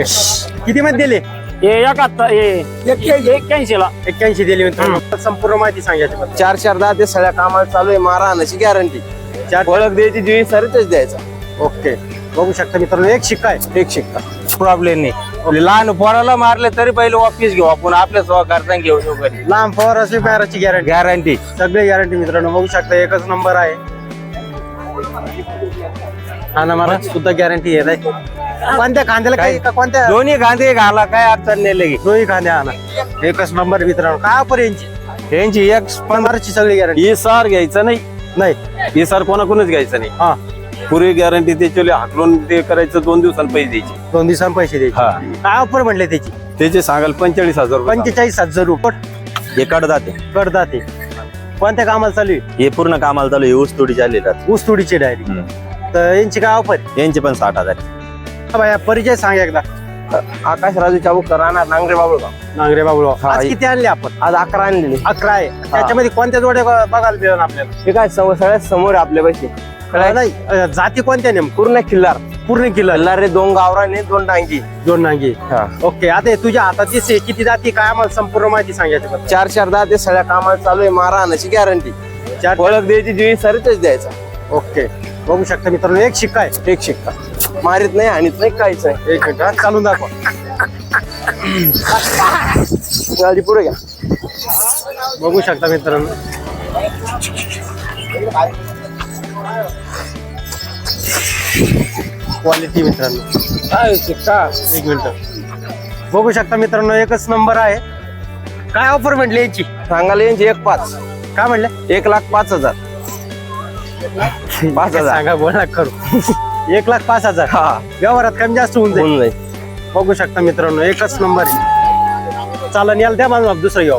Okay. किती मध्ये दिले? हे एकाहत्तर हे एक्क्याऐंशी. ला एक्क्याऐंशी दिले मित्रांनो संपूर्ण माहिती सांगायची. चार चार दहा ते सगळ्या कामाला चालू आहे मारा आणायची गॅरंटी चार ओळख द्यायची जीवी सरच द्यायचा. ओके. बघू शकता मित्रांनो एक शिक्का आहे. एक शिक्का. प्रॉब्लेम नाही. लहान पोराला मारले तरी पहिले ऑफिस घेऊ. आपण आपल्या सहकारता घेऊ शकू लांब फवार असली पॅराची गॅरंटी गॅरंटी सगळे गॅरंटी मित्रांनो बघू शकता एकच नंबर आहे. हा ना मला सुद्धा गॅरंटी येत आहे कोणत्या कांद्याला काही का कोणत्या? दोन्ही गांधी घाला काय अडचण नाही लगे दोन्ही कांद्या आणा. एकच नंबर मित्रांनो. काय ऑफर यांची? यांची एक पंधराची सगळी गॅरंटी ही सार घ्यायचं नाही. नाही. ही सार कोणाकडूनच घ्यायचं नाही. हा. पूर्वी गॅरंटी त्याची हाकलून ते करायचं दोन दिवसांनी पैसे द्यायचे. दोन दिवसांनी पैसे द्यायचे. हा. काय ऑफर म्हटले त्याची? त्याचे सांगाल पंचेचाळीस हजार रुपये पंचेचाळीस हजार रुपये. हे जाते. कडदा ते कोणत्या कामाला चालू आहे? हे पूर्ण कामाला चालू आहे. ऊस तोडी चालले ऊस तुडीची डायरी. तर यांची काय ऑफर यांचे पण साठ हजार बाया परिचय सांग एकदा. आकाश राजू चाबूक राहणार नांगरे बाबूळगाव नांगरे बाबूळ आज किती आणले आपण? आज अकरा आणलेली. अकरा आहे. त्याच्यामध्ये कोणत्या जोड्या ब- बघायला मिळेल आपल्याला? हे काय सम- सगळ्यात समोर आहे आपल्या पैसे नाही अ, जाती कोणत्या नेमकं? पूर्ण किल्लार पूर्ण किल्ला किल्लार रे दोन गावराने दोन डांगी. दोन नांगी हा. ओके आता हे तुझ्या हातात दिसते. किती जाती काय आम्हाला संपूर्ण माहिती सांगायची. चार चार दहा ते सगळ्या कामाला चालू आहे मारा आणायची गॅरंटी चार ओळख द्यायची जीवी सरच द्यायचा. ओके. बघू शकता मित्रांनो एक शिक्का आहे. एक शिक्का. मारित नाही आणत नाही काहीच नाही. एक मिनिट चालून दाखवा. गाडी पुढे घ्या. बघू शकता मित्रांनो. क्वालिटी मित्रांनो. काय शिक्का एक मिनिट. बघू शकता मित्रांनो एकच नंबर आहे. काय ऑफर म्हटली याची? सांगायला यांची एक पाच. काय म्हणलं एक लाख पाच हजार. पाच हजार. सांगा बोला करू. एक लाख पाच हजार. हा. व्यवहारात कमी जास्त होऊन जाईल. होऊन जाईल. बघू शकता मित्रांनो एकच नंबर आहे. चालन याला द्या माझं दुसरं घेऊ.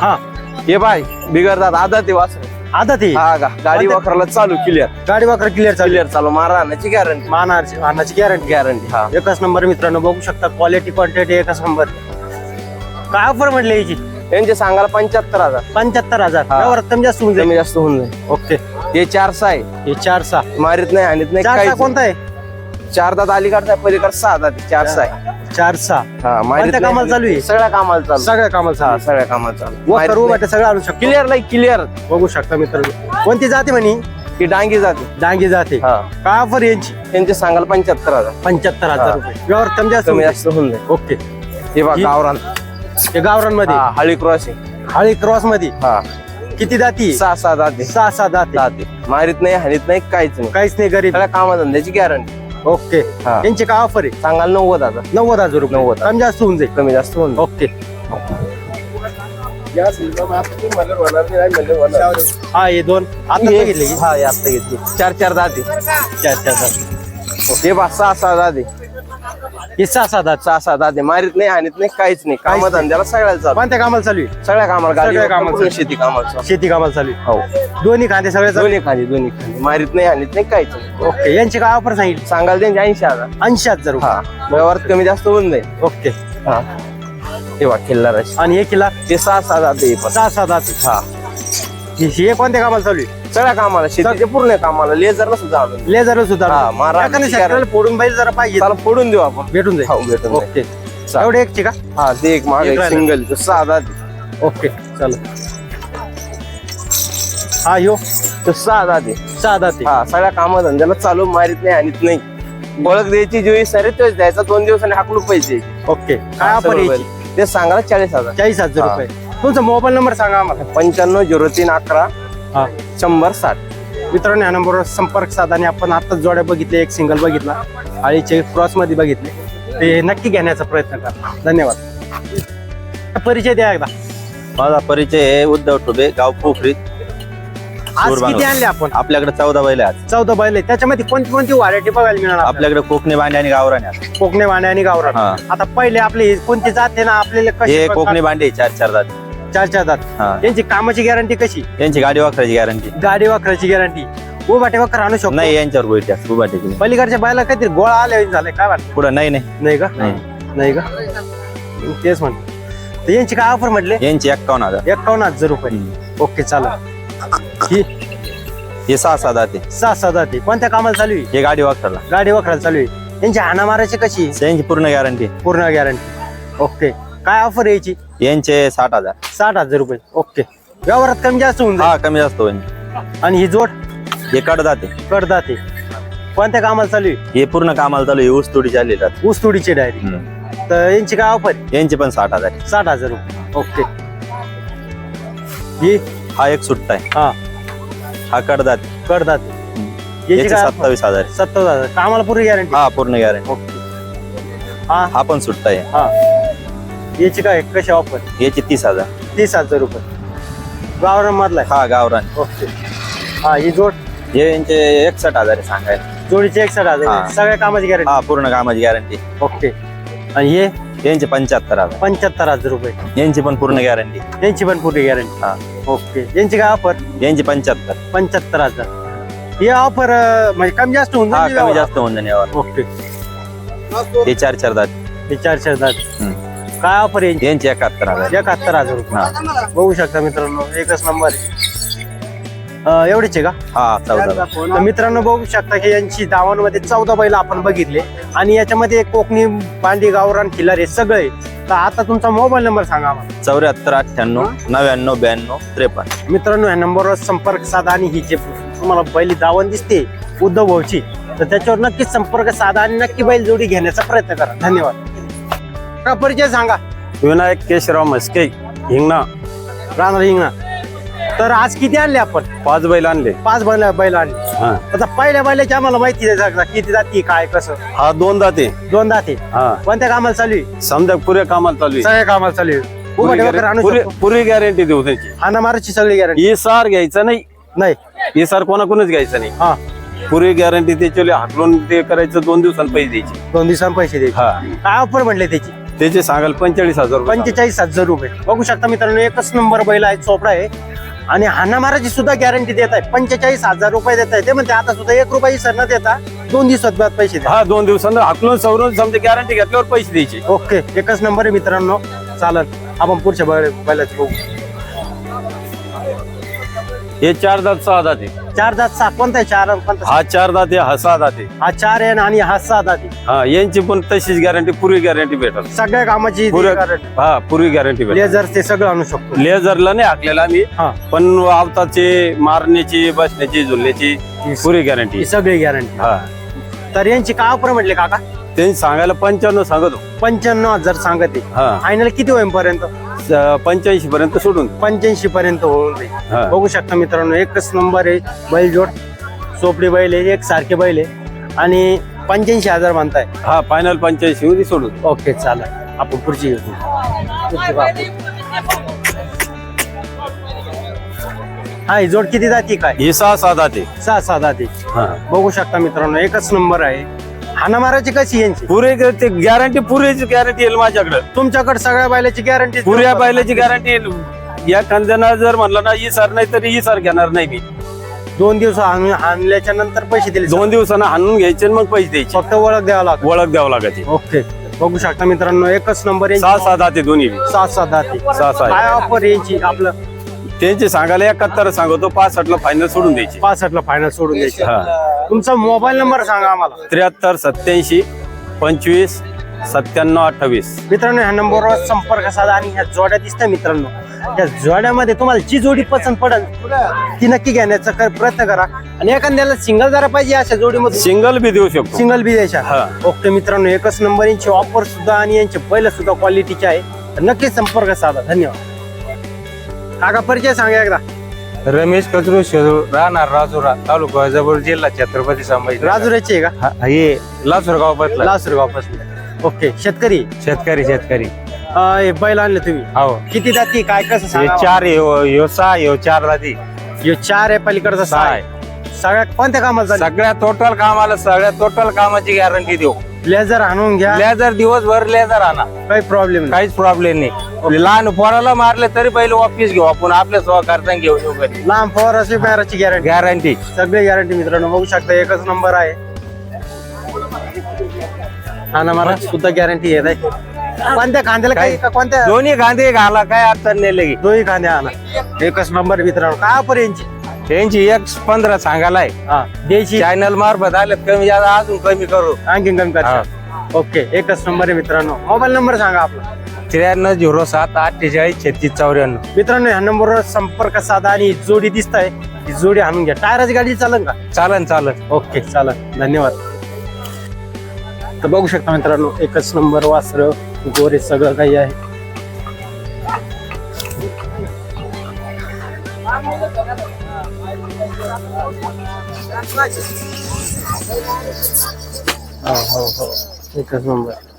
हा. हे बाय बिगरतात आधा ते वाच आता ती हा का? गाडी वापरायला चालू क्लिअर गाडी वाकर क्लिअर चालू. क्लिअर चालू. मारा आणायची गॅरंटी मानाची मानाची गॅरंटी गॅरंटी हा. एकच नंबर मित्रांनो बघू शकता क्वालिटी क्वांटिटी एकच नंबर काय ऑफर म्हटली याची? यांचे सांगायला पंच्याहत्तर हजार. पंच्याहत्तर हजार. हा. कमी जास्त होऊन कमी जाईल जास्त होऊन जाईल. ओके. हे चार सहा आहे. हे चार सहा. मारित नाही आणत नाही चार सहा काहीच कोणता आहे? नाही. चार दात अलीकडचा आहे, पलीकडचा सहा दात आहे, चार सहा आहे. चार सहा. हा मारित कोणत्या नाही, कामाला चालू आहे? सगळ्या कामाला चालू सगळ्या कामाला हा चालू सगळ्या कामाला चालू व करू वाटे सगळं आणू शकतो. क्लिअर लाईक क्लिअर बघू शकता मित्रांनो. कोणती जाते म्हणे? ही डांगी जाते डांगी जाते हा. काय ऑफर यांची? त्यांचे सांगाल पंच्याहत्तर हजार. पंच्याहत्तर हजार हा. रुपये कमी जास्त कमी होऊन जास्त होऊन जाईल जाईल. ओके. हे बघा ही- गावरान. हे गावरांमध्ये हा हळी क्रॉसिंग. हळी क्रॉसमध्ये हा. किती जाती सहा सहा दाते. सहा सहा जाती दाते. मारित नाही हानीत नाही काहीच नाही. काहीच नाही गरीब. सगळ्या कामाधंद्याची गॅरंटी ओके. हा. यांची काय ऑफर आहे? सांगाल नव्वद हजार. नव्वद हजार रुपये. नव्वद. कमी जास्त होऊन जाईल. कमी जास्त होऊन ओके. हा हे दोन. आता बघितले की? हा हे आता घेतली. चार चार दाते. चार चार जाती. हे बा सहा सहा दाते. हे सहा जाती. सहा दाते मारित नाही हानीत नाही काहीच नाही. कामधंद्याला सगळ्याला चालू. कोणत्या कामाला चालू आहे? सगळ्या कामाला सगळ्या कामाला शेती कामाला. शेती कामाला चालू आहे. हो. दोन्ही कांदे सगळे चालू दोन्ही खाली दोन्ही खाली मारित नाही हानीत नाही काहीच नाही. आहे? ओके यांची काय ऑफर सांगितली? सांगाल त्यांचे ऐंशी हजार. ऐंशी हजार हा. रुपये व्यवहारात कमी जास्त होऊन जाईल. ओके. हा. हे बा खिल्लाराची आणि हे किला ते सहा हे पण सहा सहा जाती हा. हे कोणत्या कामाला चालू आहे? सगळ्या कामाला शेतीचे पूर्ण कामाला. लेझरला सुद्धा आणून देऊ. लेझर सुद्धा हा, मारा एखाद्या आणि शेतकऱ्याला फोडून पाहिजे जरा पाहिजे. त्याला फोडून देऊ आपण. भेटून जाईल. हो भेटून जाईल. ओके. चालेल. एवढे एकची का? हा ते एक मागे एक राहिलं. सिंगल सहा दाते ओके चल. हा यो. तो सहा दाते सहा जाती हा सगळ्या कामधंद्याला चालू मारित नाही आणत नाही. ओळख द्यायची जोई सरे तोच द्यायचा. दोन दिवसांनी हाकलून पैसे. ओके. काय हा, ऑफर सर्व यायची. ते सांगायला चाळीस हजार. चाळीस हजार हा. रुपये. तुमचा मोबाईल नंबर सांगा आम्हाला. पंच्याण्णव झिरो तीन अकरा हा. शंभर साठ मित्रांनो या नंबरवर संपर्क साधा आणि आपण आताच जोड्या बघितले एक सिंगल बघितला आळीचे क्रॉसमध्ये बघितले. ते नक्की घेण्याचा प्रयत्न करा. धन्यवाद. परिचय द्या एकदा. माझा परिचय आहे उद्धव ठुबे गाव पोखरीत आज. किती आणले आपण? आपल्याकडे चौदा बैल आहेत. चौदा बैल आहे. त्याच्यामध्ये कोणती कोणती व्हरायटी बघायला मिळणार आपल्याला? आपल्याकडे कोकणी भांडी आणि आहेत. कोकणे वाणे आणि गावरान हा. आता पहिले आपली कोणती जात आहे ना आपल्याला हे कशी कोकणी भांडी आहे, चार चार दात चार चार जात हा. यांची कामाची गॅरंटी कशी? यांची गाडी वापरायची गॅरंटी गाडी वाकराची गॅरंटी उभाटे वखर आणू शकतो. नाही यांच्यावर गोळी उभा टेकली पलीकडच्या बायला काहीतरी गोळा आले झाले काय वाटतं? पुढे नाही नाही. नाही का? नाही. नाही का? तेच म्हणतो तर यांची काय ऑफर म्हटले? यांची एक्कावन्न हजार. एकावन्न हजार रुपये. ओके चालेल ही हे सहा सहा दाते. सहा सहा जाती कोणत्या कामाला चालू आहे? हे गाडी वापरायला गाडी वखराला चालू आहे. यांची हाना मारायची कशी आहे? यांची पूर्ण गॅरंटी पूर्ण गॅरंटी ओके. काय ऑफर यायची यांचे? साठ हजार. साठ हजार रुपये. ओके व्यवहारात कमी जास्त होऊन हा कमी जास्त होईल. आणि ही जोड? हे कड जाते. कडदाते कोणत्या कामाला चालू आहे? हे पूर्ण कामाला चालू आहे. ऊस तुडी चालली जाते ऊस तुडीची डायरी हम्म. तर यांची काय ऑफर आहे? यांचे पण साठ हजार आहे. साठ हजार रुपये. ओके ही? हा एक सुट्टा आहे. हा. हा कड जाते. कडदाते याची याचे काय offer? सत्तावीस हजार आहे. सत्तावीस हजार. कामाला पुरी गॅरंटी हा पूर्ण गॅरंटी ओके हा. हा पण सुट्टा आहे. हा. याची काय कशी ऑफर याचे तीस हजार. तीस हजार रुपये. गावरान मधला हा गावरान. ओके. हा ही जोड? हे यांचे एकसठ हजार आहे सांगायला. जोडीचे एकसठ हजार हा. सगळ्या कामाची गॅरंटी हा पूर्ण कामाची गॅरंटी ओके. आणि हे? यांचे पंच्याहत्तर हजार. पंच्याहत्तर हजार रुपये. यांची पण पूर्ण गॅरंटी यांची पण पुरी गॅरंटी हा. ओके. यांची काय ऑफर यांची पंच्याहत्तर. पंच्याहत्तर हजार. ही ऑफर म्हणजे कमी जास्त होऊन हा जाईल कमी व्यवहारात? जास्त होऊन जाणे यावर ओके. हे चार चार दात. हे चारशे हजार हम्म. काय ऑफर यांची यांचे एकाहत्तर हजार. एकाहत्तर हजार रुपये. बघू शकता मित्रांनो एकच नंबर आहे. एवढीच आहे का? हा चौदा तर मित्रांनो बघू शकता की यांची दावणमध्ये चौदा बैल आपण बघितले. आणि याच्यामध्ये कोकणी बांडी गावरान खिलार सगळे. तर आता तुमचा मोबाईल नंबर सांगा आम्हाला. चौऱ्याहत्तर अठ्ठ्याण्णव नव्याण्णव ब्याण्णव त्रेपन्न. मित्रांनो ह्या नंबरवर संपर्क साधा आणि ही जे तुम्हाला बैल दावण दिसते उद्धव भाऊची तर त्याच्यावर नक्कीच संपर्क साधा आणि नक्की बैल जोडी घेण्याचा प्रयत्न करा. धन्यवाद. का परिचय सांगा? विनायक केशवराव म्हस्के हिंगणा. राहणार हिंगणा. तर आज किती आणले आपण? पाच बैल आणले. पाच बैल बैल आणले. हा. आता पहिल्या बैलाची आम्हाला माहिती आहे सांगा किती जाती काय कसं? हा दोन दाते दोन दाते हा. कोणत्या कामाला चालू आहे? समजा पुऱ्या कामाला चालू आहे. सगळ्या कामाला चालू आहे. उभं पुरी ठेवा कर, आणू पुरी- शकतो. पुरी गॅरंटी देऊ त्याची. हाना माराची सगळी गॅरंटी ही सार घ्यायचं नाही. नाही. ही सार कोणाकोणच घ्यायचं नाही. हा. पुरी गॅरंटी त्याची हाकलून ते करायचं दोन दिवसांनी पैसे द्यायचे. दोन दिवसांनी पैसे द्यायचे. हा. काय ऑफर म्हटले त्याची? त्याचे सांगाल पंचेचाळीस हजार. पंचेचाळीस हजार रुपये. बघू शकता मित्रांनो एकच नंबर बैल आहे चोपडा आहे. आणि हाना माराची सुद्धा गॅरंटी देत आहे. पंचेचाळीस हजार रुपये देत आहे. ते म्हणते आता सुद्धा एक रुपये सर न देता दोन दिवसात बाद पैसे हा दोन दिवसांना हाकलून सवरून समजा गॅरंटी घेतल्यावर पैसे द्यायचे. ओके एकच नंबर आहे मित्रांनो. चालत आपण पुढच्या बैल- बैलाचं बघू. हे चार दात सहा दाते. चार दात सहा. कोणता चार आणि कोणता हा चार दाते हा सहा दाते. हा चार आहे आणि हा सहा दात. हा यांची पण तशीच गॅरंटी पुरी गॅरंटी भेटल. सगळ्या कामाची हा पुरी गॅरंटी भेटल. लेझर ते सगळं आणू शकतो. लेझरला नाही हाकलेला आम्ही हा. पण आवताची मारण्याची बसण्याची झुलण्याची पुरी गॅरंटी ही सगळी गॅरंटी हा. तर यांची काय ऑफर म्हटले काका? त्यांनी सांगायला पंच्याण्णव सांगतो. पंच्याण्णव हजार सांगत. आहे हा. फायनल किती होईपर्यंत? पंच्याऐंशी पर्यंत सोडून. पंच्याऐंशी पर्यंत होऊन जाईल. बघू शकता मित्रांनो एकच नंबर आहे बैलजोड. चोपडी बैल आहे एक सारखे बैल आहे. आणि पंच्याऐंशी हजार म्हणताय. हा फायनल पंच्याऐंशी मध्ये सोडून. ओके चालेल आपण पुढची घेऊ पुढची. हा ही जोड किती जाती काय? ही सहा सहा दाते सहा सहा जाती. हा. बघू शकता मित्रांनो एकच नंबर आहे. हाना माराची कशी यांची? पुरे ते गॅरंटी पुरेची गॅरंटी येईल माझ्याकडे. तुमच्याकडे सगळ्या बैलाची गॅरंटी पुऱ्या बैलाची गॅरंटी येईल. या कांद्याना जर म्हणलं ना ही सर नाही तरी ही सर घेणार नाही मी. दोन दिवस हाणल्याच्या नंतर पैसे दिले दोन दिवसांना आणून घ्यायचे आणि मग पैसे द्यायचे. फक्त ओळख द्यावं लागत ओळख द्यावं लागायची ओके. बघू शकता मित्रांनो एकच नंबर सहा सहा दाते दोन्ही. सहा सहा दाती. सहा सहा. काय ऑफर यांची आपलं? त्यांचे सांगायला एकाहत्तर सांगतो पासष्टला फायनल सोडून द्यायचे. पासष्टला फायनल सोडून द्यायची. हा तुमचा मोबाईल नंबर सांगा आम्हाला. त्र्याहत्तर सत्याऐंशी पंचवीस सत्त्याण्णव अठ्ठावीस. मित्रांनो ह्या नंबरवर संपर्क साधा आणि ह्या जोड्या दिसत्या मित्रांनो. या जोड्यामध्ये तुम्हाला जी जोडी पसंत पडेल ती नक्की घेण्याचा कर- प्रयत्न करा. आणि एखाद्याला सिंगल जरा पाहिजे अशा जोडीमध्ये सिंगल बी देऊ शकतो. सिंगल बी द्यायच्या. हा. ओके मित्रांनो एकच नंबर यांची ऑफर सुद्धा आणि यांचे बैल सुद्धा क्वालिटीचे आहे. तर नक्की संपर्क साधा. धन्यवाद. काका परिचय सांगा एकदा. रमेश कचरू शेजू राहणार राजुरा तालुका जवळ जिल्हा छत्रपती संभाजी राजुऱ्याचे आहे का? हा- हे लासूर गाव बसला लासूरगावपासून. ओके शेतकरी? शेतकरी शेतकरी. अं, हे बैल आणले तुम्ही. हो. किती जाती काय कसं हे सांगा चार ह्यो ह्यो सहा ह्यो चार राधी ह्यो चार आहे पलीकडचा सहा सहा आहे. सगळ्या कोणत्या झाले सगळ्या टोटल कामाला सगळ्या टोटल कामाची गॅरंटी देऊ. लेझर आणून घ्या. लेझर दिवसभर लेझर आणा. काही प्रॉब्लेम नाही. काहीच प्रॉब्लेम नाही. लहान पोराला मारले तरी पहिले ऑफिस घेऊ. आपण आपल्या सहकारता घेऊ घरी. लांब फवाराची पॅराची गॅरंटी गॅरंटी सगळी गॅरंटी मित्रांनो बघू शकता एकच नंबर आहे. हा ना मला सुद्धा गॅरंटी येत आहे कोणत्या कांद्याला काही का कोणत्या दोन्ही कांदे घाला काय अडचण नाही लगी दोन्ही कांद्या आणा. एकच नंबर मित्रांनो. काय पर्यंत त्यांची एक पंधरा सांगायला हा चॅनल मार्फत आले कमी जादा अजून कमी करू. आणखीन कमी करा. ओके एकच नंबर आहे मित्रांनो. मोबाईल नंबर सांगा आपला. त्र्याण्णव झिरो सात अठ्ठेचाळीस छत्तीस चौऱ्याण्णव. मित्रांनो ह्या नंबरवर संपर्क साधा आणि जोडी दिसत आहे ही जोडी आणून घ्या. टायराची गाडी चालेल का? चालन चालन. ओके चालेल धन्यवाद. तर बघू शकता मित्रांनो एकच नंबर वासर गोरे सगळं काही आहे. हो हो हो. एकच नंबर.